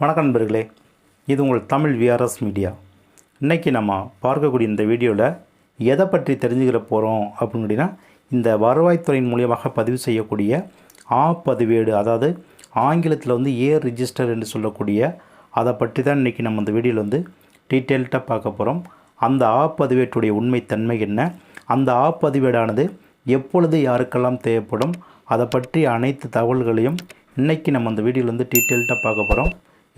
வணக்கம் நண்பர்களே இது உங்கள் தமிழ் விஆர்எஸ் மீடியா இன்றைக்கி நம்ம பார்க்கக்கூடிய இந்த வீடியோவில் எதை பற்றி தெரிஞ்சுக்கிற போகிறோம் அப்படின்னு கேட்டிங்கன்னா இந்த வருவாய்த்துறையின் மூலியமாக பதிவு செய்யக்கூடிய ஆ பதிவேடு அதாவது ஆங்கிலத்தில் வந்து ஏ ரிஜிஸ்டர் என்று சொல்லக்கூடிய அதை பற்றி தான் இன்றைக்கி நம்ம இந்த வீடியோவில் வந்து டீட்டெயில்டாக பார்க்க போகிறோம் அந்த ஆ பதிவேட்டுடைய உண்மைத்தன்மை என்ன அந்த ஆ பதிவேடானது எப்பொழுது யாருக்கெல்லாம் தேவைப்படும் அதை பற்றி அனைத்து தகவல்களையும் இன்றைக்கி நம்ம அந்த வீடியோவில் வந்து டீட்டெயில்டாக பார்க்க போகிறோம்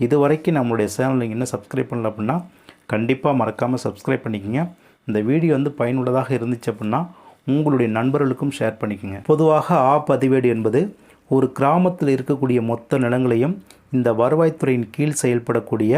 இது வரைக்கும் நம்மளுடைய சேனல் நீங்கள் இன்னும் சப்ஸ்கிரைப் பண்ணல அப்படின்னா கண்டிப்பாக மறக்காமல் சப்ஸ்கிரைப் பண்ணிக்கோங்க. இந்த வீடியோ வந்து பயனுள்ளதாக இருந்துச்சு அப்படின்னா உங்களுடைய நண்பர்களுக்கும் ஷேர் பண்ணிக்கோங்க. பொதுவாக ஆ பதிவேடு என்பது ஒரு கிராமத்தில் இருக்கக்கூடிய மொத்த நிலங்களையும் இந்த வருவாய்த்துறையின் கீழ் செயல்படக்கூடிய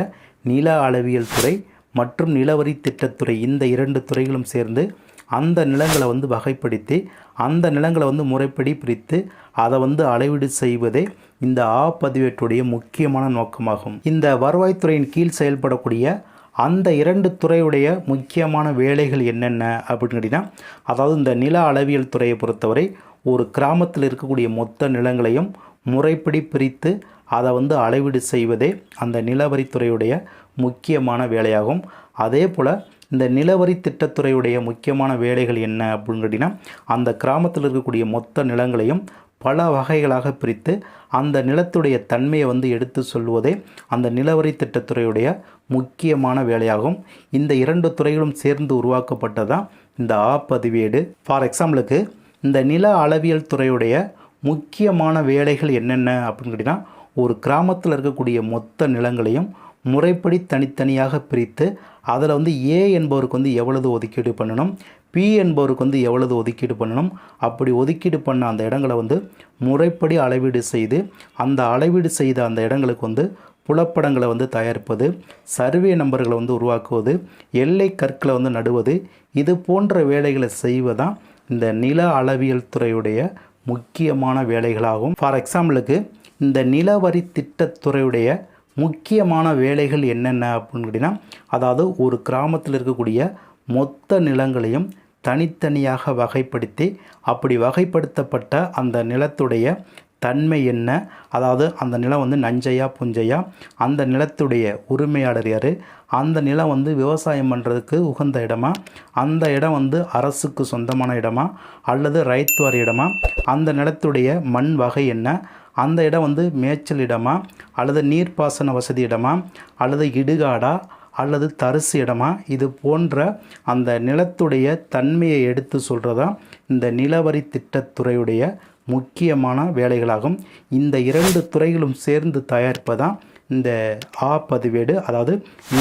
நில அளவியல் துறை மற்றும் நிலவரி திட்டத்துறை இந்த இரண்டு துறைகளும் சேர்ந்து அந்த நிலங்களை வந்து வகைப்படுத்தி அந்த நிலங்களை வந்து முறைப்படி பிரித்து அதை வந்து அளவீடு செய்வதே இந்த ஆ பதிவேட்டுடைய முக்கியமான நோக்கமாகும். இந்த வருவாய்த்துறையின் கீழ் செயல்படக்கூடிய அந்த இரண்டு துறையுடைய முக்கியமான வேலைகள் என்னென்ன அப்படின்னு கேட்டிங்கன்னா அதாவது இந்த நில அளவியல் துறையை பொறுத்தவரை ஒரு கிராமத்தில் இருக்கக்கூடிய மொத்த நிலங்களையும் முறைப்படி பிரித்து அதை வந்து அளவீடு செய்வதே அந்த நிலவரித்துறையுடைய முக்கியமான வேலையாகும். அதே போல் இந்த நிலவரி திட்டத்துறையுடைய முக்கியமான வேலைகள் என்ன அப்படின்னு கேட்டிங்கன்னா அந்த கிராமத்தில் இருக்கக்கூடிய மொத்த நிலங்களையும் பல வகைகளாக பிரித்து அந்த நிலத்துடைய தன்மையை வந்து எடுத்து சொல்வதே அந்த நிலவரி திட்டத்துறையுடைய முக்கியமான வேலையாகும். இந்த இரண்டு துறைகளும் சேர்ந்து உருவாக்கப்பட்டதான் இந்த ஆ பதிவேடு ஃபார் எக்ஸாம்பிளுக்கு இந்த நில அளவியல் துறையுடைய முக்கியமான வேலைகள் என்னென்ன அப்படின்னு கேட்டிங்கன்னா ஒரு கிராமத்தில் இருக்கக்கூடிய மொத்த நிலங்களையும் முறைப்படி தனித்தனியாக பிரித்து அதில் வந்து ஏ என்பவருக்கு வந்து எவ்வளவு ஒதுக்கீடு பண்ணணும் பி என்பவருக்கு வந்து எவ்வளவு ஒதுக்கீடு பண்ணணும் அப்படி ஒதுக்கீடு பண்ண அந்த இடங்களை வந்து முறைப்படி அளவீடு செய்து அந்த அளவீடு செய்த அந்த இடங்களுக்கு வந்து புலப்படங்களை வந்து தயாரிப்பது சர்வே நம்பர்களை வந்து உருவாக்குவது எல்லை கற்களை வந்து நடுவது இது போன்ற வேலைகளை செய்வதான் இந்த நில அளவியல் துறையுடைய முக்கியமான வேலைகளாகும் ஃபார் எக்ஸாம்பிளுக்கு இந்த நிலவரி திட்டத்துறையுடைய முக்கியமான வேலைகள் என்னென்ன அப்படின்னு கேட்டிங்கன்னா அதாவது ஒரு கிராமத்தில் இருக்கக்கூடிய மொத்த நிலங்களையும் தனித்தனியாக வகைப்படுத்தி அப்படி வகைப்படுத்தப்பட்ட அந்த நிலத்துடைய தன்மை என்ன? அதாவது அந்த நிலம் வந்து நஞ்சையா புஞ்சையா? அந்த நிலத்துடைய உரிமையாளர் யார்? அந்த நிலம் வந்து விவசாயம் பண்ணுறதுக்கு உகந்த இடமா? அந்த இடம் வந்து அரசுக்கு சொந்தமான இடமா? அல்லது ரைத்துவார் இடமா? அந்த நிலத்துடைய மண் வகை என்ன? அந்த இடம் வந்து மேய்ச்சல் இடமா அல்லது நீர்ப்பாசன வசதி இடமா அல்லது இடுகாடா அல்லது தரிசு இடமா? இது போன்ற அந்த நிலத்துடைய தன்மையை எடுத்து சொல்கிறதா இந்த நிலவரி திட்டத்துறையுடைய முக்கியமான வேலைகளாகும். இந்த இரண்டு துறைகளும் சேர்ந்து தயாரிப்பதான் இந்த ஆ பதிவேடு அதாவது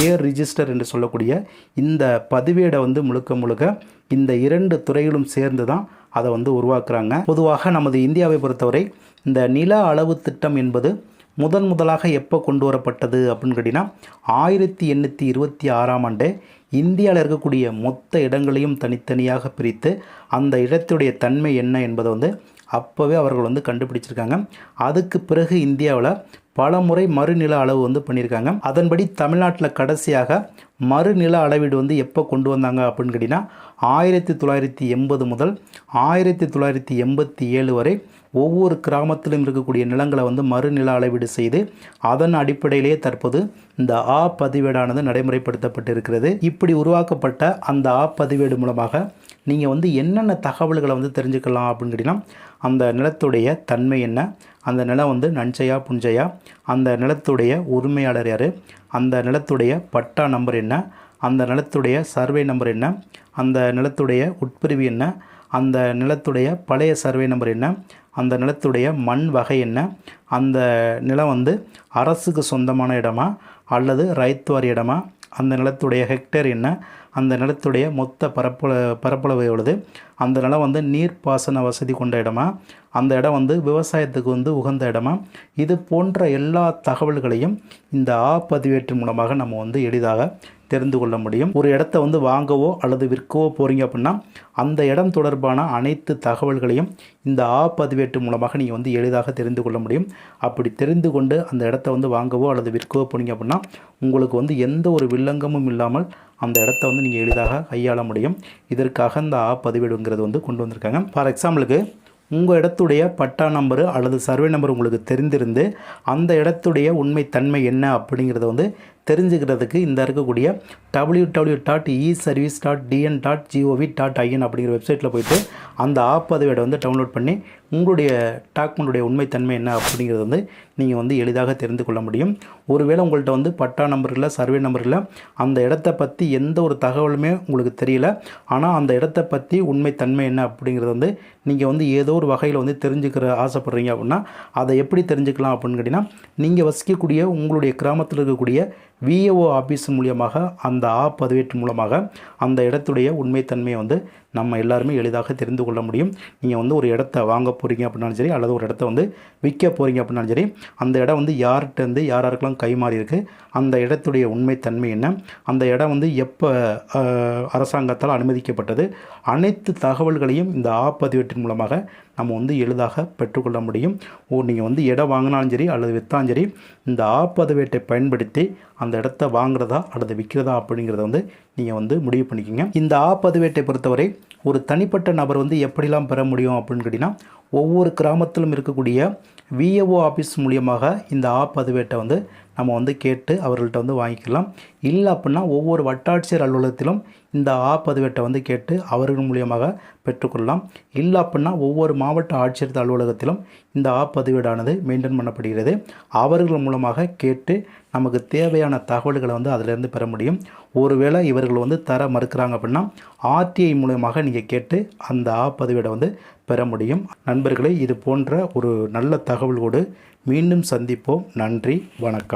ஏர் ரிஜிஸ்டர் என்று சொல்லக்கூடிய இந்த பதிவேடை வந்து முழுக்க முழுக்க இந்த இரண்டு துறைகளும் சேர்ந்து தான் அதை வந்து உருவாக்குறாங்க. பொதுவாக நமது இந்தியாவை பொறுத்தவரை இந்த நில அளவு திட்டம் என்பது முதன் முதலாக எப்போ கொண்டு வரப்பட்டது அப்படின்னு கேட்டிங்கன்னா ஆயிரத்தி எண்ணூற்றி இருபத்தி ஆறாம் ஆண்டு இந்தியாவில் இருக்கக்கூடிய மொத்த இடங்களையும் தனித்தனியாக பிரித்து அந்த இடத்துடைய தன்மை என்ன என்பதை வந்து அப்போவே அவர்கள் வந்து கண்டுபிடிச்சிருக்காங்க. அதுக்கு பிறகு இந்தியாவில் பல முறை மறுநில அளவு வந்து பண்ணியிருக்காங்க. அதன்படி தமிழ்நாட்டில் கடைசியாக மறுநில அளவீடு வந்து எப்போ கொண்டு வந்தாங்க அப்படின்னு கேட்டிங்கன்னா ஆயிரத்தி தொள்ளாயிரத்தி எண்பது முதல் ஆயிரத்தி தொள்ளாயிரத்தி எண்பத்தி ஏழு வரை ஒவ்வொரு கிராமத்திலும் இருக்கக்கூடிய நிலங்களை வந்து மறுநில அளவீடு செய்து அதன் அடிப்படையிலேயே தற்போது இந்த ஆ பதிவேடானது நடைமுறைப்படுத்தப்பட்டு இருக்கிறது இப்படி உருவாக்கப்பட்ட அந்த ஆ பதிவேடு மூலமாக நீங்கள் வந்து என்னென்ன தகவல்களை வந்து தெரிஞ்சுக்கலாம் அப்படின்னு கேட்டிங்கன்னா அந்த நிலத்துடைய தன்மை என்ன? அந்த நிலம் வந்து நஞ்சையா புஞ்சையா? அந்த நிலத்துடைய உரிமையாளர் யார்? அந்த நிலத்துடைய பட்டா நம்பர் என்ன? அந்த நிலத்துடைய சர்வே நம்பர் என்ன? அந்த நிலத்துடைய உட்பிரிவு என்ன? அந்த நிலத்துடைய பழைய சர்வே நம்பர் என்ன? அந்த நிலத்துடைய மண் வகை என்ன? அந்த நிலம் வந்து அரசுக்கு சொந்தமான இடமா? அல்லது ரைத்துவாரி இடமா? அந்த நிலத்துடைய ஹெக்டேர் என்ன? அந்த நிலத்துடைய மொத்த பரப்பள பரப்பளவு எவ்வளவு அந்த நிலம் வந்து நீர்ப்பாசன வசதி கொண்ட இடமா? அந்த இடம் வந்து விவசாயத்துக்கு வந்து உகந்த இடமா? இது போன்ற எல்லா தகவல்களையும் இந்த ஆ பதிவேற்றின் மூலமாக நம்ம வந்து எளிதாக தெரிந்து கொள்ள முடியும். ஒரு இடத்த வந்து வாங்கவோ அல்லது விற்கவோ போகிறீங்க அப்படின்னா அந்த இடம் தொடர்பான அனைத்து தகவல்களையும் இந்த ஆ பதிவேட்டு மூலமாக நீங்கள் வந்து எளிதாக தெரிந்து கொள்ள முடியும். அப்படி தெரிந்து கொண்டு அந்த இடத்த வந்து வாங்கவோ அல்லது விற்கவோ போனீங்க அப்படின்னா உங்களுக்கு வந்து எந்த ஒரு வில்லங்கமும் இல்லாமல் அந்த இடத்த வந்து நீங்கள் எளிதாக கையாள முடியும். இதற்காக இந்த ஆ அப்படிங்கிறது வந்து கொண்டு வந்திருக்காங்க. ஃபார் எக்ஸாம்பிளுக்கு உங்கள் இடத்துடைய பட்டா நம்பரு அல்லது சர்வே நம்பர் உங்களுக்கு தெரிந்திருந்து அந்த இடத்துடைய உண்மை தன்மை என்ன அப்படிங்கிறத வந்து தெரிஞ்சுக்கிறதுக்கு இந்த இருக்கக்கூடிய W W dot e service dot TN dot GOV dot IN அப்படிங்கிற வெப்சைட்டில் போயிட்டு அந்த ஆப் பதிவேடை வந்து டவுன்லோட் பண்ணி உங்களுடைய டாக்குமெண்ட்டுடைய உண்மைத்தன்மை என்ன அப்படிங்கிறது வந்து நீங்கள் வந்து எளிதாக தெரிந்து கொள்ள முடியும். ஒருவேளை உங்கள்கிட்ட வந்து பட்டா நம்பர் இல்லை சர்வே நம்பர் இல்லை அந்த இடத்த பற்றி எந்த ஒரு தகவலுமே உங்களுக்கு தெரியல. ஆனால் அந்த இடத்த பற்றி உண்மைத்தன்மை என்ன அப்படிங்கிறது வந்து நீங்கள் வந்து ஏதோ ஒரு வகையில் வந்து தெரிஞ்சுக்கிற ஆசைப்பட்றீங்க அப்படின்னா அதை எப்படி தெரிஞ்சுக்கலாம் அப்படின்னு கேட்டிங்கன்னா நீங்கள் வசிக்கக்கூடிய உங்களுடைய கிராமத்தில் இருக்கக்கூடிய விஏஓ ஆஃபீஸ் மூலியமாக அந்த ஆ பதிவேற்று மூலமாக அந்த இடத்துடைய உண்மைத்தன்மையை வந்து நம்ம எல்லாருமே எளிதாக தெரிந்து கொள்ள முடியும். நீங்கள் வந்து ஒரு இடத்த வாங்க போகிறீங்க அப்படின்னாலும் சரி அல்லது ஒரு இடத்த வந்து விற்க போகிறீங்க அப்படின்னாலும் சரி அந்த இடம் வந்து யார்கிட்டேருந்து யார் யாருக்கெல்லாம் கைமாறி இருக்குது அந்த இடத்துடைய உண்மைத்தன்மை என்ன அந்த இடம் வந்து எப்போ அரசாங்கத்தால் அனுமதிக்கப்பட்டது அனைத்து தகவல்களையும் இந்த ஆப்பதிவேட்டின் மூலமாக நம்ம வந்து எளிதாக பெற்றுக்கொள்ள முடியும். ஓ நீங்கள் வந்து இடம் வாங்கினாலும் சரி அல்லது விற்றாலும் சரி இந்த ஆப்பதிவேட்டை பயன்படுத்தி அந்த இடத்த வாங்குறதா அல்லது விற்கிறதா அப்படிங்கிறத வந்து நீங்கள் வந்து முடிவு பண்ணிக்கோங்க. இந்த ஆ பதிவேட்டை பொறுத்தவரை ஒரு தனிப்பட்ட நபர் வந்து எப்படிலாம் பெற முடியும் அப்படின்னு கேட்டிங்கன்னா ஒவ்வொரு கிராமத்திலும் இருக்கக்கூடிய விஏஓ ஆஃபீஸ் மூலியமாக இந்த ஆ பதிவேட்டை வந்து நம்ம வந்து கேட்டு அவர்கள்ட்ட வந்து வாங்கிக்கலாம். இல்லை அப்படின்னா ஒவ்வொரு வட்டாட்சியர் அலுவலகத்திலும் இந்த ஆ பதிவேட்டை வந்து கேட்டு அவர்கள் மூலியமாக பெற்றுக்கொள்ளலாம். இல்லை அப்படின்னா ஒவ்வொரு மாவட்ட ஆட்சியர் அலுவலகத்திலும் இந்த ஆ பதிவேடானது மெயின்டைன் பண்ணப்படுகிறது. அவர்கள் மூலமாக கேட்டு நமக்கு தேவையான தகவல்களை வந்து அதிலிருந்து பெற முடியும். ஒருவேளை இவர்கள் வந்து தர மறுக்கிறாங்க அப்படின்னா ஆர்டிஐ மூலமாக நீங்கள் கேட்டு அந்த ஆ பதிவேடை வந்து பெற முடியும். நண்பர்களே இது போன்ற ஒரு நல்ல தகவலோடு மீண்டும் சந்திப்போம். நன்றி வணக்கம்.